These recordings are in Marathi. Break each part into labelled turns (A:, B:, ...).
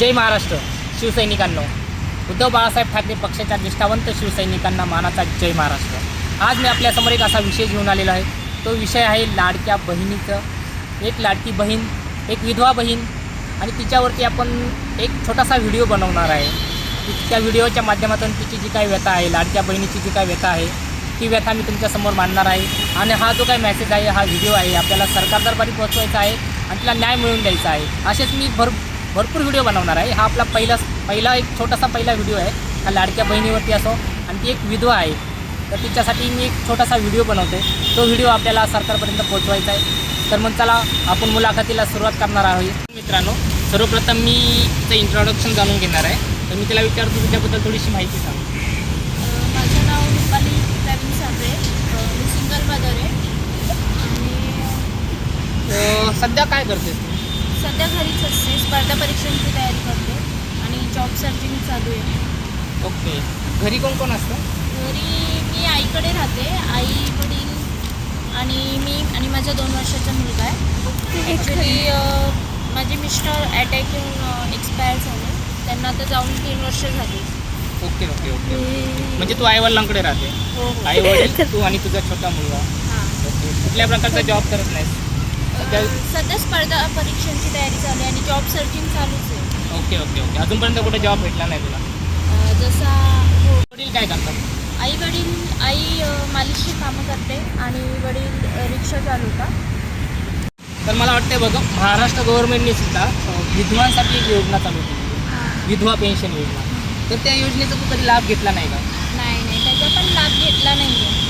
A: जय महाराष्ट्र. शिवसैनिकांनो उद्धव बाळासाहेब ठाकरे पक्षाच्या निष्ठावंत शिवसैनिकांना मानाचा जय महाराष्ट्र. आज मी आपल्यासमोर एक असा विषय घेऊन आलेला आहे. तो विषय आहे लाडक्या बहिणीचं. एक लाडकी बहीण एक विधवा बहीण आणि तिच्यावरती आपण एक छोटासा व्हिडिओ बनवणार आहे. त्या व्हिडिओच्या माध्यमातून तिची जी काही व्यथा आहे लाडक्या बहिणीची जी काही व्यथा आहे ती व्यथा मी तुमच्यासमोर मांडणार आहे. आणि हा जो काही मेसेज आहे हा व्हिडिओ आहे आपल्याला सरकार दरबारी पोहोचवायचा आहे आणि तिला न्याय मिळवून द्यायचा आहे. असेच मी भर भरपूर व्हिडिओ बनवणार आहे. हा आपला पहिला पहिला एक छोटासा पहिला व्हिडिओ आहे. हा लाडक्या बहिणीवरती असो आणि ती एक विधवा आहे. तर तिच्यासाठी मी एक छोटासा व्हिडिओ बनवते. तो व्हिडिओ आपल्याला सरकारपर्यंत पोहोचवायचा आहे. तर मग चला आपण मुलाखतीला सुरुवात करणार आहोत. मित्रांनो सर्वप्रथम मी तिचं इंट्रोडक्शन जाणून घेणार आहे. तर मी तिला विचारतो तुझ्याबद्दल थोडीशी माहिती सांग
B: माझं नाव रुपाली प्रवीण साबळे. अ, मी सिंगल मदर आहे.
A: सध्या काय करतेस तू?
B: सध्या घरीच असते. स्पर्धा परीक्षांची तयारी करते. आणि जॉब सर्चिंग चालू आहे.
A: ओके. घरी कोण कोण असतं?
B: घरी मी आईकडे राहते. आई वडील आणि मी आणि माझा दोन वर्षाचा मुलगा आहे. ॲक्च्युली माझे मिस्टर अटॅक येऊन एक्सपायर झाले. त्यांना आता जाऊन तीन वर्ष झाली.
A: ओके ओके ओके म्हणजे तू आईवडिलांकडे राहते.
B: हो हो.
A: आई वडील तू आणि तुझा छोटा मुलगा.
B: हां.
A: ओके. कुठल्या प्रकारचा जॉब करत नाहीस?
B: अ, सध्या स्पर्धा परीक्षांची तयारी चालू आहे आणि जॉब सर्चिंग चालूच आहे.
A: Okay okay okay. अजूनपर्यंत कुठे जॉब भेटला नाही तुला?
B: अ, जसा हो.
A: वडील काय करतात?
B: आई वडील आई अ, मालिशची कामं करते आणि वडील अ, रिक्षा चालवतात.
A: तर मला वाटतं बघ महाराष्ट्र गव्हर्नमेंटने सुद्धा अ, विधवांसाठी एक योजना चालू केली आहे. विधवा पेन्शन योजना. तर त्या योजनेचा तू कधी लाभ घेतला नाही का?
B: नाही नाही. त्याचा पण लाभ घेतला नाही आहे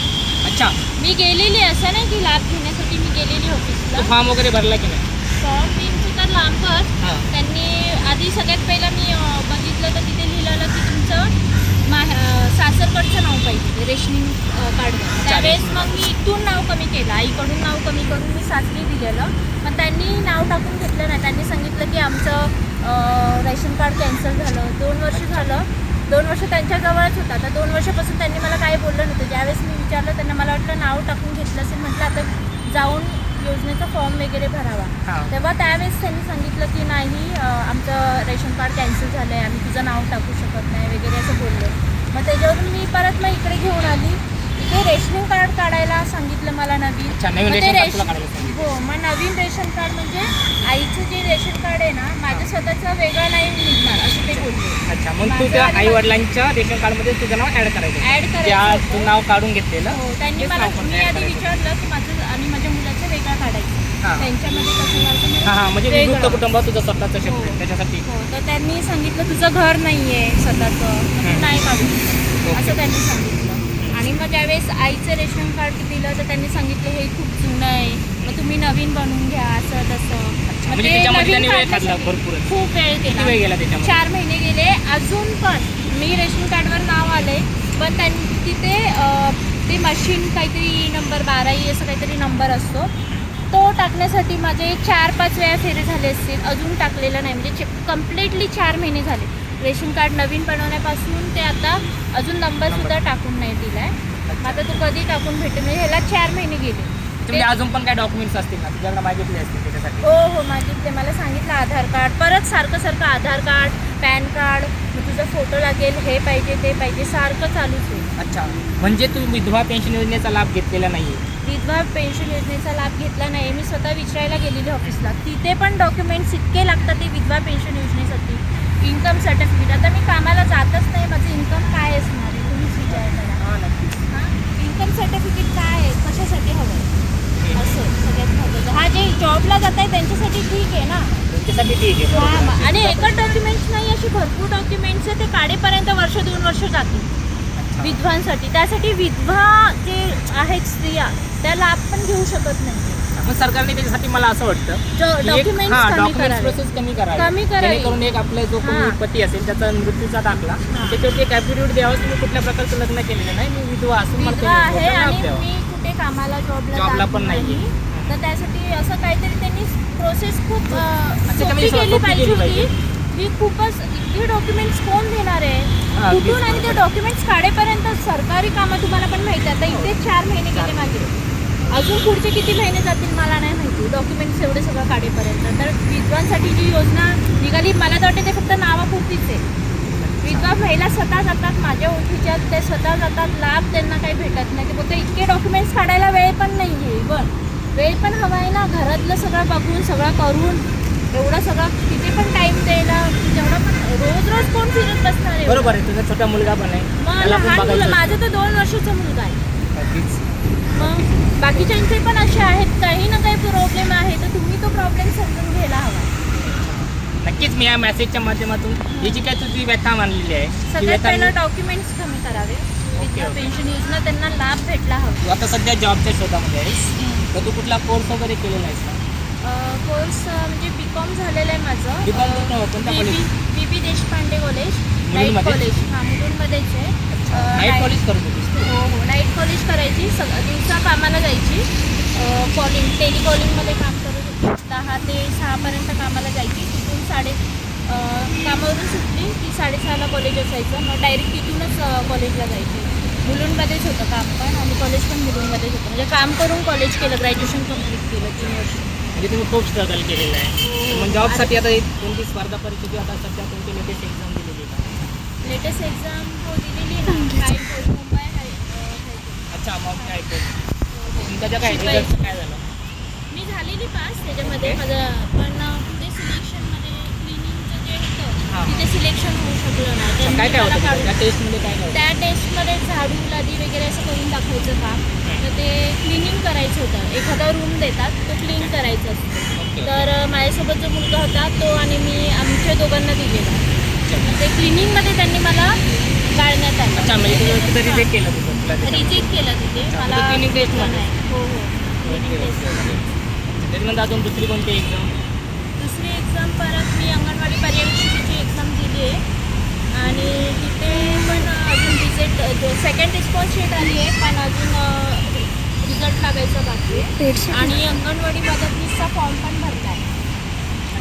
A: अच्छा.
B: मी गेलेली असं नाही की लाभ घेण्यासाठी गेलेली ऑफिसला
A: फॉर्म वगैरे भरला की नाही?
B: फॉर्म बिनचं तर लांबच
A: हां.
B: त्यांनी आधी सगळ्यात पहिलं मी अ, बघितलं तर तिथे लिहिलेलं की तुमचं मा अ, सासरकडचं नाव पाहिजे रेशनिंग अ, कार्डवर त्यावेळेस मग मी इथून नाव कमी केलं आईकडून नाव कमी करून मी सासरी दिलेलं. पण त्यांनी नाव टाकून घेतलं नाही. त्यांनी सांगितलं की आमचं अ, रेशन कार्ड कॅन्सल झालं. दोन वर्ष झालं. दोन वर्ष त्यांच्याजवळच होतं. आता दोन वर्षापासून त्यांनी मला काही बोललं नव्हतं. ज्यावेळेस मी विचारलं त्यांना मला वाटलं नाव टाकून घेतलं असेल. म्हटलं आता जाऊन योजनेचा फॉर्म वगैरे भरावा. तेव्हा त्यावेळेस त्यांनी सांगितलं की नाही आमचं रेशन कार्ड कॅन्सल झालं आहे आम्ही तुझं नाव टाकू शकत नाही वगैरे असं बोलले. मग त्याच्यावरून मी परत मग इकडे घेऊन आली. इथे रेशनिंग कार्ड काढायला सांगितलं मला नवीन. ते
A: रेशन
B: रेशन-. हो मग नवीन रेशन कार्ड म्हणजे आईचं जे रेशन कार्ड आहे ना माझं स्वतःचं वेगळं नाही निघणार असं ते बोलले.
A: अच्छा मग तू त्या आई वडिलांच्या रेशन कार्डमध्ये तुझं नाव ऍड करायचं त्या
B: करायचं.
A: नाव काढून घेतलेलं
B: हो त्यांनी मला मी आधी. विचारलं की माझं आणि माझ्या मुलाचं वेगळं काढायचं. त्यांच्यामध्ये कसं झालं
A: हां म्हणजे. विभक्त कुटुंब तुझं स्वतःचं
B: हो.
A: त्याच्यासाठी.
B: हो तर त्यांनी सांगितलं तुझं घर नाही आहे स्वतःचं मग तू
A: हं.
B: नाही काढू शकत. असं त्यांनी सांगितलं. आणि मग ज्यावेळेस आईचं रेशन कार्ड दिलं तर त्यांनी सांगितलं हे खूप जुनं आहे. मग तुम्ही नवीन बनवून घ्या असं तसं. मग
A: म्हणजे
B: ते
A: त्याच्यामध्ये
B: नवीन
A: त्यांनी वेळ
B: काढण्यासाठी
A: काढला भरपूर
B: खूप वेळ
A: किती वेळ
B: केला
A: गेला त्याच्यामध्ये?
B: चार महिने गेले. अजून पण मी रेशन कार्डवर नाव आले पण त्यां तिथे अं, ते मशीन काहीतरी नंबर बारा ई असं काहीतरी नंबर असतो. तो टाकण्यासाठी माझे चार पाच वेळा फेरे झाले असतील. अजून टाकलेलं नाही. म्हणजे कम्प्लिटली चार महिने झाले. रेशन कार्ड नवीन बनवण्यापासून ते आता अजून नंबरसुद्धा टाकून नाही दिला आहे आता तू कधी टाकून भेटेल? म्हणजे ह्याला चार महिने गेले.
A: तुम्ही अजून पण काय डॉक्युमेंट्स असतील ना? तुझ्याकडे मागितले असतील त्याच्यासाठी.
B: हो हो मागितले. मला सांगितलं आधार कार्ड. परत सारखं सारखं आधार कार्ड पॅन कार्ड लागेल हे पाहिजे ते पाहिजे सारखं चालूच आहे
A: अच्छा. म्हणजे तू विधवा पेन्शन योजनेचा लाभ घेतलेला नाहीये?
B: विधवा पेन्शन योजनेचा लाभ घेतला नाही मी स्वतः विचारायला गेलेली ऑफिसला. तिथे पण डॉक्युमेंट्स इतके लागतात ते विधवा पेन्शन योजनेसाठी. इन्कम सर्टिफिकेट आता मी कामाला जातच नाही माझं इन्कम काय असणार आहे? तुम्हीच विचार करा.
A: हां नक्की
B: हां? इन्कम सर्टिफिकेट काय आहे? कशासाठी हवं आहे? असं सगळ्यात महत्त्वाचं. हा जे जॉबला जात आहे त्यांच्यासाठी ठीक आहे ना?
A: तुमच्यासाठी ठीक आहे.
B: आणि एकच डॉक्युमेंट्स नाही अशी भरपूर डॉक्युमेंट्स आहे ते काढेपर्यंत वर्ष दोन वर्ष जातील. विधवांसाठी त्यासाठी विधवा जे आहेत स्त्रिया त्या लाभ पण घेऊ शकत नाही
A: मग सरकारने त्याच्यासाठी मला असं वाटतं
B: डॉक्युमेंट्स
A: प्रोसेस कमी करावी
B: कमी.
A: जेणेकरून एक आपला जो. पती असेल त्याचा मृत्यूचा दाखला. त्याच्यावरती एक ॲफिडेविट द्यावा तुम्ही कुठल्या प्रकारचं लग्न केलेलं नाही मी विधवा असून
B: आहे आणि. मी कुठे कामाला जॉबला
A: पण.
B: नाही. तर त्यासाठी असं काहीतरी त्यांनी प्रोसेस खूप सोपी केली पाहिजे होती. ही खूपच इतकी डॉक्युमेंट्स कोण देणार
A: हां,
B: आहे कुठून आणि ते. डॉक्युमेंट्स काढेपर्यंत सरकारी कामं तुम्हाला पण माहिती आता इथे चार महिने गेले माझे अजून पुढचे किती महिने जातील मला नाही माहिती. डॉक्युमेंट्स एवढे सगळं काढेपर्यंत. तर विद्वांसाठी जी योजना निघाली मला तर वाटतं ते फक्त नावापुरतीच आहे. विधवा महिला स्वतः जातात माझ्या ओळखीच्या ते स्वतः जातात लाभ त्यांना काही भेटत नाही. ते बोलते इतके डॉक्युमेंट्स काढायला वेळ पण नाही आहे पण वेळ पण हवा आहे ना घरातलं सगळं बघून सगळं करून एवढं सगळं किती पण टाईम द्यायला तेवढं पण रोज रोज कोण फिरत बसणार आहे?
A: बरोबर आहे तुझा छोटा मुलगा पण आहे.
B: मग
A: त्याला पण
B: लहान मुलं
A: बघायचं.
B: माझा तर दोन वर्षाचा मुलगा आहे.
A: अगदीच.
B: मग बाकीच्यांचे पण असे आहेत काही ना काही प्रॉब्लेम आहे तर तुम्ही तो प्रॉब्लेम समजून घ्यायला हवा.
A: नक्कीच मी या मेसेजच्या माध्यमातून ही. जी काय तुझी व्यथा मानलेली आहे ती
B: सगळ्यात
A: व्यथा
B: पहिलं
A: मी-
B: डॉक्युमेंट्स कमी करावे. पेन्शन योजना त्यांना लाभ भेटला हवा.
A: तू आता सध्या जॉबच्या शोधामध्ये आहेस. तर तू कुठला कोर्स वगैरे केलेला आहेस का?
B: कोर्स म्हणजे बी कॉम झालेलं आहे माझं.
A: B.Com कुठं? कोणत्या
B: B
A: college?
B: B B Deshpande college night
A: मुलुंडमध्ये?
B: College हां मुलुंडमध्येच आहे. अं,
A: नाईट कॉलेज करत होतीस तू?
B: हो हो. नाईट कॉलेज करायची. सग दिवसा कामाला जायची. कॉलिंग टेलिकॉलिंगमध्ये काम करत होती दहा ते सहापर्यंत कामाला जायची. तिथून साडे अं, कामावरून सुटली की साडेसहाला कॉलेज असायचं. मग डायरेक्ट तिथूनच अं, कॉलेजला जायची. मुलुंडमध्येच होतं काम पण आणि कॉलेज पण मुलुंडमध्येच होतं. म्हणजे काम करून कॉलेज केलं ग्रॅज्युएशन कंप्लीट केलं तीन वर्ष.
A: म्हणजे तुम्ही खूप स्ट्रगल केलेलं आहे. मग जॉबसाठी आता एक कोणती स्पर्धा परीक्षेची आता सध्या कोणती लेटेस्ट एक्झाम दिलेली आहे का?
B: लेटेस्ट एक्झाम हो दिलेली ना. Mumbai high high court.
A: अच्छा मग काय ऐकतो
B: हो, हो.
A: त्याच्या काय काय झालं?
B: मी झालेली पास त्याच्यामध्ये. माझं पण तिथे सिलेक्शन होऊ शकलं नाही.
A: काय काय
B: मला
A: होतं
B: काढून-
A: त्या टेस्टमध्ये काय काय होतं?
B: त्या टेस्टमध्ये झाडू लादी वगैरे असं करून दाखवायचं काम. तर ते क्लिनिंग करायचं होतं. एखादा रूम देतात तो क्लीन करायचा असतो. तर अं, माझ्यासोबत जो मुलगा होता तो आणि मी आमच्या दोघांना दिलेला. मग ते क्लिनिंगमध्ये त्यांनी मला गाळण्यात आलं
A: अच्छा म्हणजे रिजेक्ट केलं तुझं तुला त्याच्यामध्ये.
B: रिजेक्ट केलं तिथे. मला
A: म्हणजे cleaning test
B: भेटलं
A: मध्ये?
B: नाही. हो हो.
A: Okay,
B: cleaning
A: okay,
B: test.
A: Okay.
B: मध्ये.
A: त्याच्यानंतर अजून दुसरी कोणती एक्झाम
B: दुसरी एक्झाम परत मी अंगणवाडी पर्यवेक्षकाची दिली आहे. आणि तिथे पण अजून रिझल्ट सेकंड रिस्पॉन्स शीट आली आहे पण अजून रिझल्ट लागायचं बाकी आहे. आणि अंगणवाडी मदतनीसचा फॉर्म पण भरला आहे.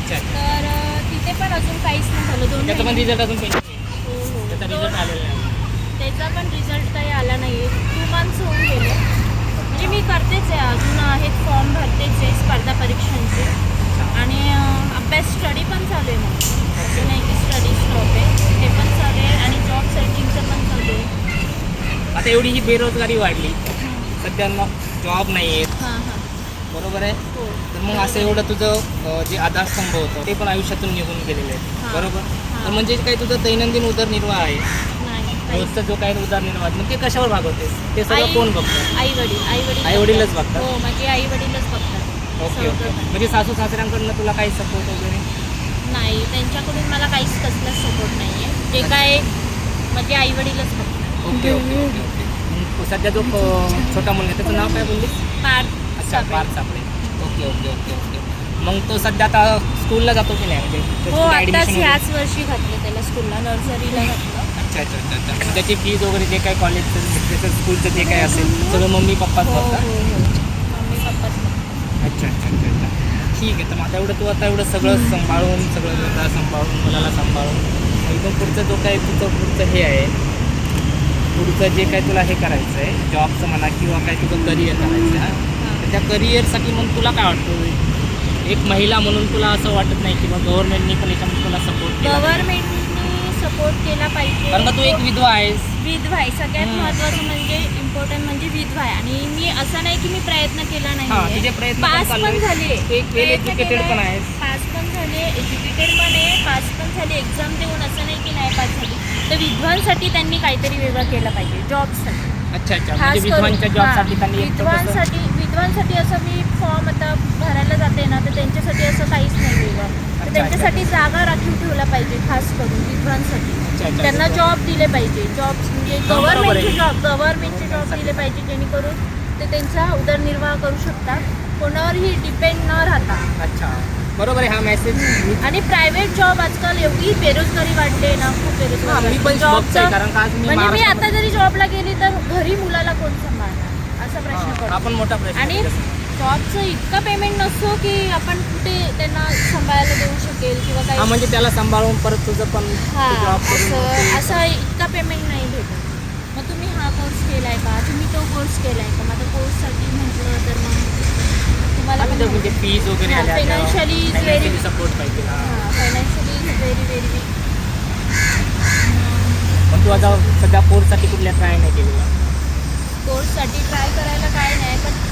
B: तर तिथे पण अजून काहीच नाही झालं. दोन
A: त्याचा पण रिझल्ट अजून
B: हो, हो.
A: त्याचा
B: पण रिझल्ट काही आला नाही आहे टू मंथ्स होऊन गेले. म्हणजे मी करतेच आहे. अजून आहेत फॉर्म भरतेच आहे स्पर्धा परीक्षांचे. आणि अभ्यास स्टडी पण चालू आहे मग असं नाही की स्टडी स्टॉप आहे. ते पण आहे आणि जॉब सर्चिंगचं पण चालू आहे.
A: आता एवढी ही बेरोजगारी वाढली. सध्या मग जॉब नाही आहेत
B: हां हां.
A: बरोबर आहे?
B: हो.
A: तर मग असं एवढं तुझं अं, जे आधारस्तंभ होतं ते पण आयुष्यातून निघून गेलेले आहेत.
B: हां.
A: बरोबर?
B: हां.
A: तर म्हणजे काही तुझं दैनंदिन उदरनिर्वाह आहे?
B: नाही.
A: रोजचा जो काही उदरनिर्वाह आहे, मग ते कशावर भागवतेस? ते सगळं कोण बघतं?
B: आई वडील आई वडील
A: आई-वडीलच बघतात?
B: हो माझे आई वडीलच बघतात.
A: Okay okay.
B: सगळं.
A: म्हणजे सासू सासऱ्यांकडनं तुला काही सपोर्ट वगैरे?
B: नाही. त्यांच्याकडून मला काहीच कसलाच सपोर्ट नाही आहे जे काय माझे आई वडीलच बघतात.
A: Okay okay okay okay. मग सध्या जो अं, छोटा मुलगा आहे, त्याचं नाव काय बोललीस?
B: पार्थ
A: अच्छा
B: Sable.
A: Parth Sapde okay okay okay okay. मग तो सध्या आता स्कूलला जातो की नाही? म्हणजे
B: हो
A: त्याचं admission वगैरे?
B: ह्याच वर्षी घातलं त्याला स्कूलला नर्सरीला घातलं.
A: अच्छा अच्छा अच्छा अच्छा. मग त्याची फीज वगैरे जे काही कॉलेजचं त्याचं स्कूलचं जे काही असेल सगळं मम्मी पप्पाच
B: हो हो हो. मम्मी पप्पाच बघतात.
A: अच्छा अच्छा अच्छा. ठीक आहे तर आता एवढं तू आता एवढं सगळं सांभाळून सगळं मुलाला सांभाळून मुलाला सांभाळून इथून पुढचं जो काही तुझं पुढचं हे आहे पुढचं जे काही तुला हे करायचं आहे जॉबचं म्हणा किंवा काही तुझं करिअर करायचं आहे तर त्या करिअरसाठी मग तुला काय वाटतं? एक महिला म्हणून तुला असं वाटत नाही की मग गव्हर्नमेंटनी पण याच्यामध्ये तुला सपोर्ट?
B: गव्हर्नमेंटनी सपोर्ट केला पाहिजे.
A: कारण का तू एक विधवा आहेस.
B: विधवा आहे. सगळ्यात
A: हम्म.
B: महत्वाचं म्हणजे इम्पॉर्टंट म्हणजे विधवा आहे. आणि मी असं नाही की मी प्रयत्न केला
A: हा
B: नाही
A: तुझे प्रयत्न पण
B: पास
A: चालू
B: पण
A: आहेत.
B: झाले.
A: तू एक वेल एज्युकेटेड पण आहेस.
B: पास पण झाले. एज्युकेटेड पण आहे. पास पण झाले. एक्झाम देऊन असं नाही की नाही पास झाली. तर विधवांसाठी त्यांनी काहीतरी वेगळं केलं पाहिजे. जॉबसाठी
A: अच्छा अच्छा. म्हणजे विधवांच्या जॉबसाठी त्यांनी एक
B: विधवांसाठी असं मी फॉर्म आता भरायला जाते ना तर त्यांच्यासाठी असं काहीच नाही वेगळं तर त्यांच्यासाठी जागा राखीव ठेवला पाहिजे खास करून विधवांसाठी त्यांना. जॉब दिले पाहिजे. जॉब म्हणजे. गव्हर्नमेंटचे जॉब गव्हर्नमेंटचे जॉब दिले पाहिजे जेणेकरून ते त्यांचा उदरनिर्वाह करू शकतात. कोणावरही डिपेंड न राहता.
A: अच्छा. बरोबर आहे हा मेसेज
B: आणि प्रायव्हेट जॉब आजकाल एवढी बेरोजगारी आहे ना खूप बेरोजगारी म्हणजे मी आता जरी जॉबला गेली तर घरी मुलाला कोण सांभाळणार? असा प्रश्न
A: आपण मोठा प्रश्न
B: आणि जॉबचं इतकं पेमेंट नसतो की आपण कुठे त्यांना सांभाळायला देऊ शकेल किंवा काही
A: म्हणजे त्याला सांभाळून परत तुझं पण
B: असं इतका पेमेंट नाही भेटत. मग तुम्ही हा कोर्स केलाय का? तुम्ही तो कोर्स केलाय का? माझा कोर्ससाठी म्हटलं तर मग तुम्हाला
A: म्हणजे फीज वगैरे
B: फायनान्शियली इज व्हेरी
A: सपोर्ट पाहिजे. हा.
B: फायनान्शियली व्हेरी व्हेरी वीक
A: तू आता सध्या कोर्ससाठी कुठल्या ट्राय नाही केलेला
B: कोर्ससाठी ट्राय करायला काय नाही पण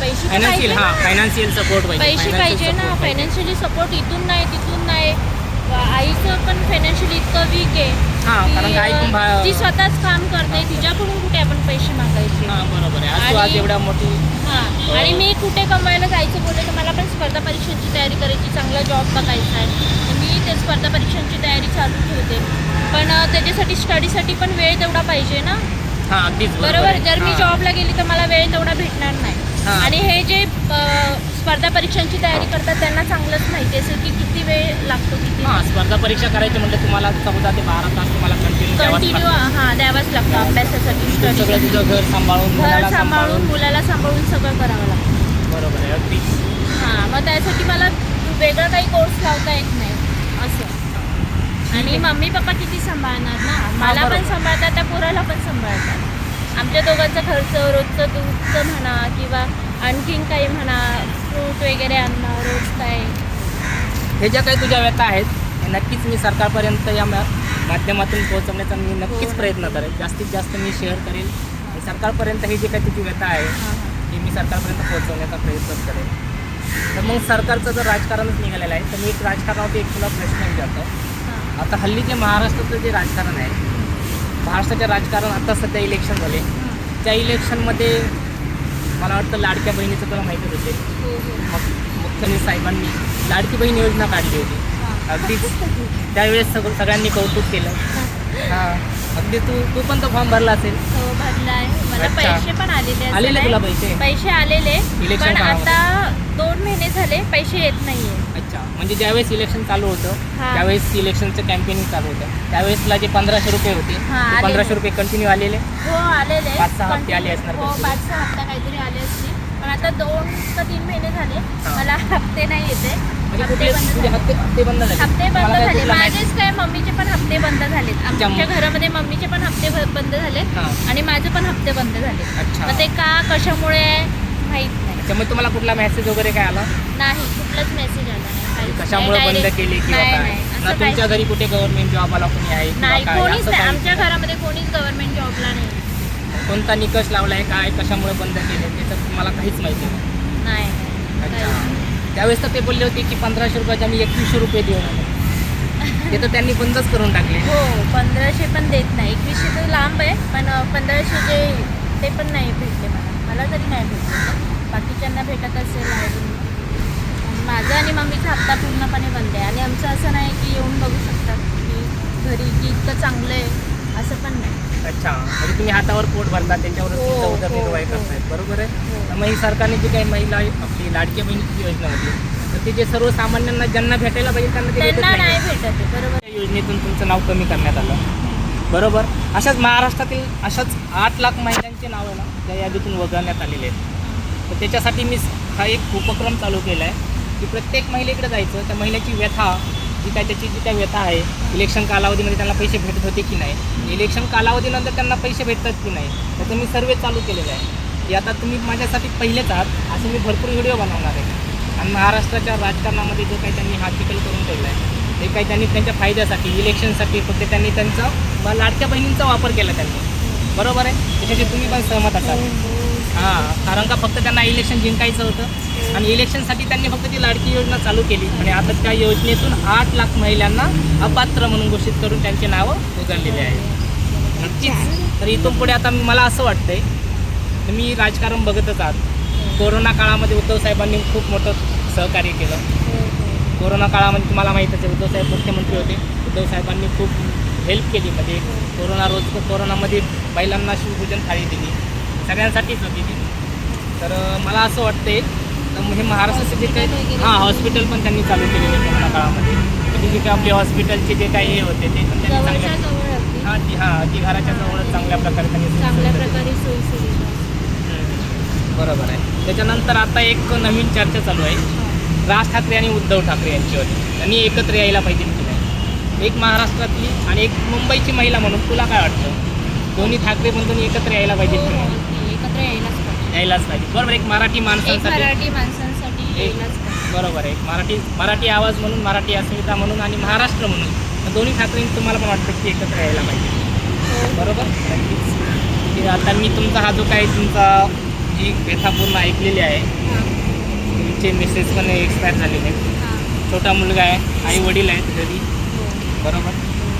B: पैसे
A: फायनान्शियल हां. फायनान्शियल सपोर्ट पाहिजे
B: पैसे पाहिजे ना. फायनान्शियली सपोर्ट इथून नाही तिथून नाही. आईचं पण फायनान्शियली इतकं वीक आहे
A: हां
B: ती स्वतःच काम करते तिच्याकडून कुठे आपण पैसे मागायचे?
A: हां बरोबर आहे.
B: आणि-
A: एवढ्या मोठी
B: हा आणि मी कुठे कमवायला जायचं बोलले तर मला पण स्पर्धा परीक्षांची तयारी करायची चांगला जॉब बघायचा आहे. मी ते स्पर्धा परीक्षांची तयारी चालू ठेवते. पण त्याच्यासाठी स्टडीसाठी पण वेळ तेवढा पाहिजे ना.
A: हां अगदीच
B: बरोबर. जर मी. जॉबला गेली तर मला वेळ तेवढा भेटणार नाही.
A: हां.
B: आणि हे जे अं, स्पर्धा परीक्षांची तयारी करतात त्यांना चांगलंच माहिती असेल की किती वेळ लागतो किती
A: हां स्पर्धा परीक्षा करायची म्हणजे तुम्हाला चौदा ते बारा तास तुम्हाला कंटिन्यू
B: कंटिन्यू हा द्यावाच लागतो अभ्यासासाठी
A: सगळं तुझं घर सांभाळून मुलाला
B: घर सांभाळून मुलाला सांभाळून सगळं करावं लागतं.
A: बरोबर आहे अगदी
B: हां मग त्यासाठी मला वेगळं काही कोर्स लावता येत नाही. आणि मम्मी पप्पा किती सांभाळणार ना? मला पण. सांभाळतात त्या पोराला पण सांभाळतात. आमच्या दोघांचा खर्च रोजचं दूधचं म्हणा किंवा आणखीन काही म्हणा फ्रूट वगैरे आणणं रोज काय.
A: हे ज्या काही तुझ्या व्यथा आहेत नक्कीच मी सरकारपर्यंत या माध्यमातून पोहोचवण्याचा मी नक्कीच
B: हो.
A: प्रयत्न करेल. जास्तीत जास्त मी शेअर करेल. आणि सरकारपर्यंत ही जी काही तुझी व्यथा आहे ती मी सरकारपर्यंत पोहोचवण्याचा प्रयत्न करेल. तर मग सरकारचं जर राजकारणच निघालेलं आहे तर मी एक राजकारणावरती एक तुला प्रश्न विचारतो. आता हल्ली जे महाराष्ट्राचं जे राजकारण आहे महाराष्ट्राचे राजकारण आता सध्या इलेक्शन झाले. त्या इलेक्शनमध्ये मला वाटतं लाडक्या बहिणीचं तुला माहितीच असेल
B: हो हो.
A: मग मुख्यमंत्री साहेबांनी लाडकी बहीण योजना काढली होती. अगदीच त्यावेळेस सगळं सगळ्यांनी कौतुक केलं. हां. अगदी तू तू पण तो फॉर्म भरला असेल.
B: हो भरला आहे. मला. पैसे पण आलेले
A: आलेले. तुला पैसे?
B: पैसे आलेले पण. आता दोन महिने झाले पैसे येत नाहीये.
A: अच्छा म्हणजे ज्यावेळेस इलेक्शन चालू होतं
B: हां.
A: त्यावेळेस इलेक्शनचं कॅम्पेनिंग चालू होतं. त्यावेळेसला जे पंधराशे रुपये होते
B: हां,
A: ते
B: आलेले.
A: पंधराशे रुपये कंटिन्यू आलेले.
B: हो आलेले.
A: पाच सहा हप्ते आले असणार
B: हो. पाच सहा हप्ता काहीतरी आले असतील. पण आता दोन का तीन महिने झाले.
A: हां.
B: मला हप्ते नाही येते.
A: म्हणजे
B: हप्ते
A: कुठले
B: बंद
A: तुझे
B: झाले.
A: हप्ते हप्ते बंद झाले.
B: हप्ते बंद
A: मला काय
B: झाले.
A: कुठला
B: माझेच काय मम्मीचे पण हप्ते बंद झालेत. आमच्या. घरामध्ये मम्मीचे पण हप्ते ब- बंद झालेत
A: हां.
B: आणि माझे पण हप्ते बंद झाले.
A: अच्छा.
B: मग ते का कशामुळे? आहे, माहीत नाही.
A: त्यामुळे तुम्हाला कुठला मेसेज वगैरे काय आला?
B: नाही कुठलाच मेसेज आला. नाही.
A: कशामुळे बंद
B: Direct-
A: केली किंवा
B: नाही,
A: काय?
B: नाही,
A: ना
B: असं
A: तुमच्या
B: काहीच
A: घरी कुठे गव्हर्नमेंट जॉबाला कोणी आहे किंवा
B: नाही
A: काय?
B: कोणीच
A: असं
B: नाही.
A: काही?
B: आमच्या घरामध्ये कोणीच गव्हर्नमेंट जॉबला नाही.
A: कोणता निकष लावलाय काय कशामुळे बंद केले त्याचं तुम्हाला काहीच माहिती नाही. अच्छा.
B: नाही.
A: त्यावेळेस तर ते बोलले होते की पंधराशे रुपयाचे आम्ही एकवीसशे रुपये देऊ म्हणून. ते तर त्यांनी बंदच करून टाकले.
B: हो पंधराशे पण देत नाही. एकवीसशे तर लांब आहे पण अं, पंधराशे जे ते पण नाही भेटले मला. मला तरी नाही भेटले. बाकीच्यांना भेटत असेल अजून माझा आणि मम्मीचा हप्ता पूर्णपणे बंद आहे. आणि आमचं असं नाही की येऊन बघू शकतात की घरी की इतकं चांगलं आहे असं पण नाही.
A: अच्छा. म्हणजे तुम्ही हातावर पोट भरता त्याच्यावर
B: हो,
A: तुमचा
B: हो,
A: उदरनिर्वाह
B: हो.
A: करतायत. बरोबर आहे? मग ही सरकारने जी काही महिला आपली लाडक्या बहिणीची योजना होती तर ते जे सर्वसामान्यांना ज्यांना भेटायला पाहिजे त्यांना
B: नाही भेटत बरोबर.
A: योजनेतून तुमचं नाव कमी करण्यात आलं. बरोबर? अशाच महाराष्ट्रातील अशाच आठ लाख महिलांचे नाव आहे ना त्या यादीतून वगळण्यात आलेले आहेत. तर त्याच्यासाठी मी हा एक उपक्रम चालू केला आहे की प्रत्येक महिलेकडे जायचं त्या महिलेची व्यथा जी काय त्याची जी काय व्यथा आहे इलेक्शन कालावधीमध्ये त्यांना पैसे भेटत होते की नाही? इलेक्शन कालावधीनंतर त्यांना पैसे भेटतात की नाही? त्याचं मी सर्वे चालू केलेलं आहे. की आता तुम्ही माझ्यासाठी पहिलेच आहात असे मी भरपूर व्हिडिओ बनवणार आहे. आणि महाराष्ट्राच्या राजकारणामध्ये जो काही त्यांनी हा करून ठेवला आहे ते काही त्यांनी त्यांच्या फायद्यासाठी इलेक्शनसाठी फक्त त्यांनी त्यांचा ब- लाडक्या बहिणींचा वापर केला त्यांनी. बरोबर आहे? त्याच्याशी तुम्ही पण सहमत असाल. कारण का फक्त त्यांना इलेक्शन जिंकायचं होतं. आणि इलेक्शनसाठी त्यांनी फक्त ती लाडकी योजना चालू केली. आणि आता त्या योजनेतून आठ लाख महिलांना अपात्र म्हणून घोषित करून त्यांची नावं उघडलेली आहे नक्कीच. तर इथून पुढे आता मला असं वाटतंय तुम्ही राजकारण बघतच आहात. कोरोना काळामध्ये उद्धव साहेबांनी खूप मोठं सहकार्य केलं. कोरोना काळामध्ये तुम्हाला माहीतच आहे उद्धव साहेब मुख्यमंत्री होते. उद्धव साहेबांनी खूप हेल्प केली म्हणजे कोरोना रोज कोरोनामध्ये महिलांना शिवपूजन थाळी दिली. सगळ्यांसाठीच होती ती. तर मला असं वाटतंय तर हे महाराष्ट्राचे जे काही. हां हॉस्पिटल पण त्यांनी चालू केलेले कोरोना काळामध्ये. म्हणजे जे काही आपले हॉस्पिटलचे जे काही हे होते ते पण त्यांनी चांगल्या
B: अगदी.
A: हां ती हां ती घराच्या जवळच चांगल्या प्रकारे त्यांनी
B: चांगल्या. प्रकारे सोयी सुविधा.
A: बरोबर आहे. त्याच्यानंतर आता एक नवीन चर्चा चालू आहे. राज ठाकरे आणि उद्धव ठाकरे यांच्यावर. त्यांनी एकत्र यायला पाहिजे की नाही एक महाराष्ट्रातली आणि एक मुंबईची महिला म्हणून तुला काय वाटतं? दोन्ही ठाकरे बंधून एकत्र यायला पाहिजे की नाही
B: यायलाच पाहिजे.
A: बरोबर एक मराठी
B: एक
A: माणसांसाठी
B: मराठी माणसांसाठी
A: एक-
B: यायलाच पाहिजे.
A: बरोबर आहे एक मराठी मराठी आवाज म्हणून मराठी अस्मिता म्हणून आणि महाराष्ट्र म्हणून. या दोन्ही ठाकरे तुम्हाला पण वाटतं की एकत्र यायला पाहिजे. बरोबर? नक्कीच. की आता मी तुमचा हा जो काही तुमचा ही व्यथा पूर्ण ऐकलेली आहे
B: हां.
A: तुमचे मिसेस पण एक्सपायर झालेले आहेत.
B: हां.
A: छोटा मुलगा आहे आई वडील आहेत घरी.
B: हो.
A: बरोबर?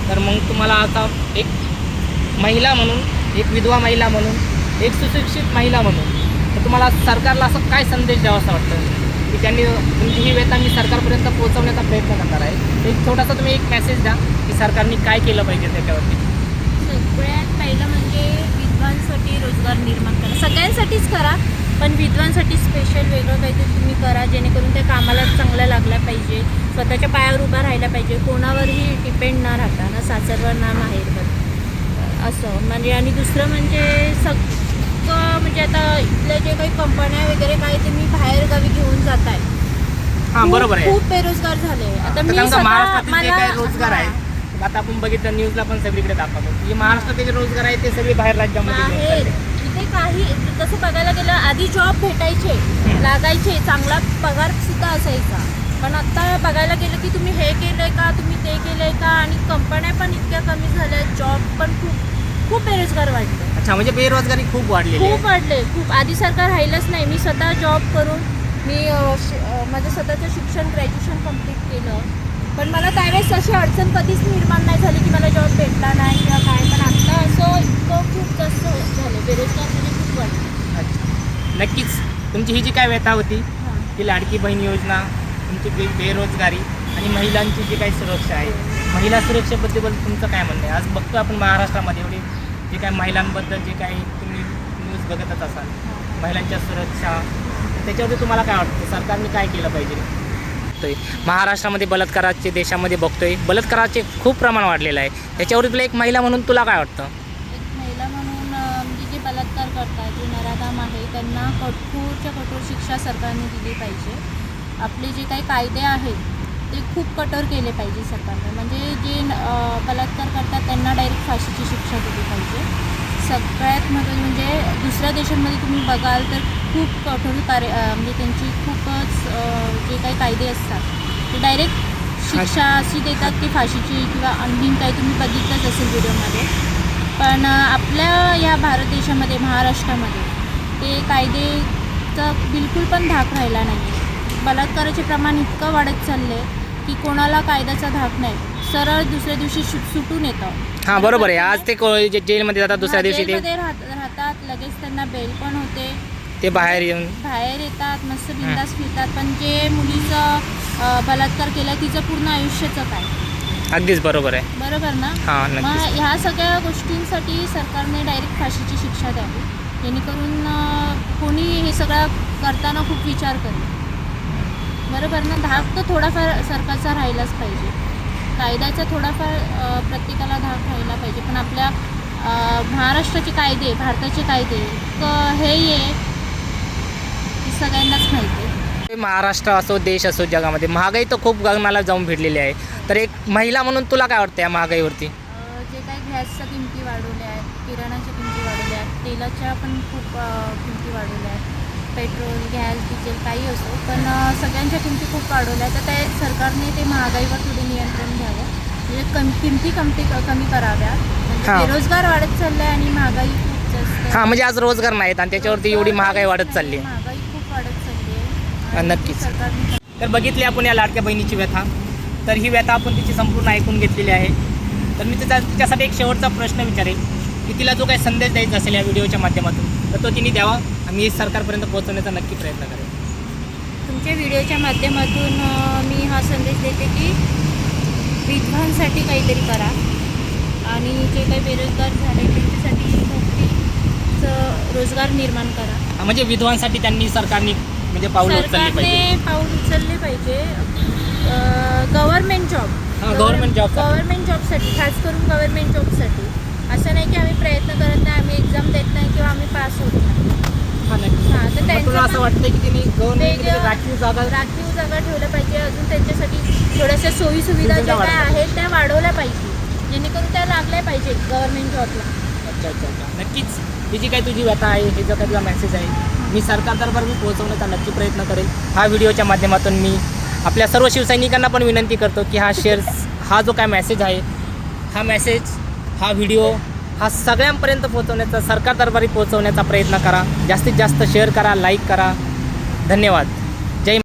A: तर मग तुम्हाला आता एक महिला म्हणून एक विधवा महिला म्हणून एक सुशिक्षित महिला म्हणून तुम्हाला सरकारला असं काय संदेश द्यावा असं वाटतं? की त्यांनी तुमची ही वेतन मी सरकारपर्यंत पोहोचवण्याचा प्रयत्न करणार आहे. एक छोटासा तुम्ही एक मेसेज द्या की सरकारने काय केलं पाहिजे त्याच्यावरती.
B: सगळ्यात पहिलं म्हणजे विद्वांसाठी रोजगार निर्माण करा. सगळ्यांसाठीच करा पण विद्वांसाठी स्पेशल वेगळं काहीतरी तुम्ही करा जेणेकरून त्या कामाला चांगलं लागल्या पाहिजे. स्वतःच्या पायावर उभा राहायला पाहिजे. कोणावरही डिपेंड न राहता ना सासरवर ना माहेरवर. असं. म्हणजे आणि दुसरं म्हणजे सग सगळं म्हणजे आता इथले जे काही कंपन्या वगैरे काय ते मी बाहेर गावी घेऊन जात आहे.
A: हां बरोबर आहे.
B: खूप बेरोजगार झाले. आता मी
A: त्यांचा
B: स्वतः
A: महाराष्ट्रातील जे
B: मला
A: काही रोजगार. आहे आता आपण बघितलं न्यूजला पण सगळीकडे दाखवतो. की महाराष्ट्रातील जे रोजगार आहे ते सगळे बाहेर राज्यामध्ये घेऊन
B: बाहेर
A: चालले.
B: इथे काही तसं बघायला गेलं आधी जॉब भेटायचे लागायचे चांगला पगार सुद्धा असायचा. पण आता बघायला गेलं की तुम्ही हे केलंय का तुम्ही ते केलंय का? आणि कंपन्या पण इतक्या कमी झाल्या जॉब पण खूप खूप बेरोजगार वाढले.
A: अच्छा म्हणजे बेरोजगारी खूप वाढलेली
B: खूप
A: आहे
B: वाढले खूप. आधीसारखं राहिलंच नाही. मी स्वतः जॉब करून मी अ, श- अ, माझं स्वतःचं शिक्षण ग्रॅज्युएशन कंप्लीट केलं. पण मला त्यावेळेस अशी अडचण कधीच निर्माण नाही झाली की मला जॉब भेटला नाही किंवा काय. पण आता असं इतकं खूप जास्त झालं. बेरोजगार म्हणजे खूप वाटलं
A: अच्छा. नक्कीच. तुमची ही जी काय व्यथा होती
B: हां.
A: की लाडकी बहीण योजना तुमची बे बेरोजगारी आणि महिलांची जी काही सुरक्षा आहे महिला सुरक्षेबद्दल तुमचं काय म्हणणं आहे? आज बघतो आपण महाराष्ट्रामध्ये एवढे जे काही महिलांबद्दल जे काही तुम्ही न्यूज बघतच असाल महिलांच्या सुरक्षा त्याच्यावरती तुम्हाला काय वाटतं? सरकारने काय केलं पाहिजे? महाराष्ट्रामध्ये बलात्काराचे देशामध्ये बघतोय. बलात्काराचे खूप प्रमाण वाढलेलं आहे. त्याच्यावर तुला एक महिला म्हणून तुला काय वाटतं?
B: एक महिला म्हणून म्हणजे जे बलात्कार करतात जे नराधाम आहे त्यांना कठोरच्या कठोर शिक्षा सरकारने दिली पाहिजे. आपले जे काही कायदे आहेत ते खूप कठोर केले पाहिजे सरकारने. म्हणजे जे बलात्कार करतात त्यांना डायरेक्ट फाशीची शिक्षा दिली पाहिजे. सगळ्यात महत्त्वाचं म्हणजे दुसऱ्या देशांमध्ये तुम्ही बघाल तर खूप कठोर कार्य म्हणजे त्यांची खूपच जे काही कायदे असतात ते डायरेक्ट शिक्षा अशी देतात की फाशीची किंवा आणखीन काही तुम्ही बघितलंच असेल व्हिडिओमध्ये. पण आपल्या या भारत देशामध्ये महाराष्ट्रामध्ये ते कायदेचा बिलकुल पण धाक राहिला नाही आहे बलात्काराचे प्रमाण इतकं वाढत चाललं आहे की कोणाला कायद्याचा धाक नाही. सरळ दुसऱ्या दिवशी सु सुटून येतं.
A: हां बरोबर आहे. आज ते को- जे जेलमध्ये जातात दुसऱ्या
B: हा,
A: दिवशी ते
B: जेलमध्ये राहत राहतात. लगेच त्यांना बेल पण होते.
A: ते बाहेर येऊन
B: बाहेर येतात मस्त बिंदास फिरतात. पण जे मुलीचं अ, बलात्कार केला तिचं पूर्ण आयुष्याचं काय?
A: अगदीच बरोबर आहे.
B: बरोबर ना?
A: हां
B: मग
A: नक्कीच
B: ह्या सगळ्या गोष्टींसाठी सरकारने डायरेक्ट फाशीची शिक्षा द्यावी. जेणेकरून अं, कोणी हे सगळं करताना खूप विचार करेल. बरोबर ना? धाक तर थोडाफार सरकारचा राहिलाच पाहिजे. कायद्याचा थोडाफार प्रत्येकाला धाक राहिला पाहिजे. पण आपल्या महाराष्ट्राचे कायदे भारताचे कायदे हे आहे सगळ्यांनाच माहिती आहे.
A: महाराष्ट्र असो देश असो जगामध्ये महागाई तर खूप गगनाला जाऊन भेटलेली आहे. तर एक महिला म्हणून तुला काय वाटतं या महागाईवरती?
B: जे काही गॅसच्या किमती वाढवल्या आहेत किराणाच्या किमती वाढवल्या आहेत तेलाच्या पण खूप किमती वाढवल्या आहेत. पेट्रोल गॅस डिझेल काही असो पण सगळ्यांच्या किमती खूप वाढवल्या तर त्या सरकारने ते महागाईवर थोडे नियंत्रण घ्यावं. म्हणजे कम किमती कमती कमी कराव्या. म्हणजे
A: हां.
B: बेरोजगार वाढत चाललाय आणि महागाई खूप जास्त
A: हां म्हणजे आज रोजगार नाहीत आणि त्याच्यावरती एवढी महागाई वाढत चालली आहे.
B: महागाई खूप वाढत चालली आहे. आणि
A: नक्कीच.
B: सरकारने
A: तर बघितली आपण या लाडक्या बहिणीची व्यथा. तर ही व्यथा आपण तिची संपूर्ण ऐकून घेतलेली आहे. तर मी तिचा तिच्यासाठी एक शेवटचा प्रश्न विचारेल की तिला जो काही संदेश द्यायचा असेल या व्हिडिओच्या माध्यमातून तर तो तिने द्यावा? आम्ही सरकारपर्यंत पोहोचवण्याचा नक्की प्रयत्न करेल
B: तुमच्या व्हिडिओच्या माध्यमातून मी हा संदेश देते की विधवांसाठी काहीतरी करा. आणि जे काही बेरोजगार झाले त्यांच्यासाठी नोकरीचं रोजगार निर्माण करा.
A: म्हणजे विधवांसाठी त्यांनी सरकारने म्हणजे पाऊल उचलली
B: सरकारने
A: पाहिजे.
B: पाऊल उचलले पाहिजे. Government job.
A: job साठी.
B: गव्हर्नमेंट जॉबसाठी खास करून गव्हर्नमेंट जॉबसाठी असं नाही की आम्ही प्रयत्न करत नाही आम्ही एक्झाम देत नाही किंवा आम्ही पास होत नाही. तर
A: मग
B: त्यांचं
A: तुला असं
B: पण-
A: वाटतं की तिने राखीव जागा
B: राखीव जागा ठेवल्या पाहिजे. अजून त्यांच्यासाठी थोड्याशा सोयी सुविधा
A: सुविधा
B: ज्या काय आहेत त्या वाढवल्या पाहिजे. जेणेकरून त्या लागल्या पाहिजे गव्हर्नमेंट जॉबला.
A: अच्छा अच्छा अच्छा. नक्कीच. ही जी काही तुझी व्यथा आहे हे जो काही तुझा मेसेज आहे मी सरकार दरबार मी पोहोचवण्याचा नक्की प्रयत्न करेल हा व्हिडिओच्या माध्यमातून मी आपल्या सर्व शिवसैनिकांना पण विनंती करतो की हा शेअर हा जो काय मेसेज आहे हा मेसेज हा व्हिडिओ हा सगळ्यांपर्यंत पोहोचवण्याचा सरकार दरबारी पोहोचवण्याचा प्रयत्न करा. जास्तीत जास्त शेअर करा लाईक करा. धन्यवाद.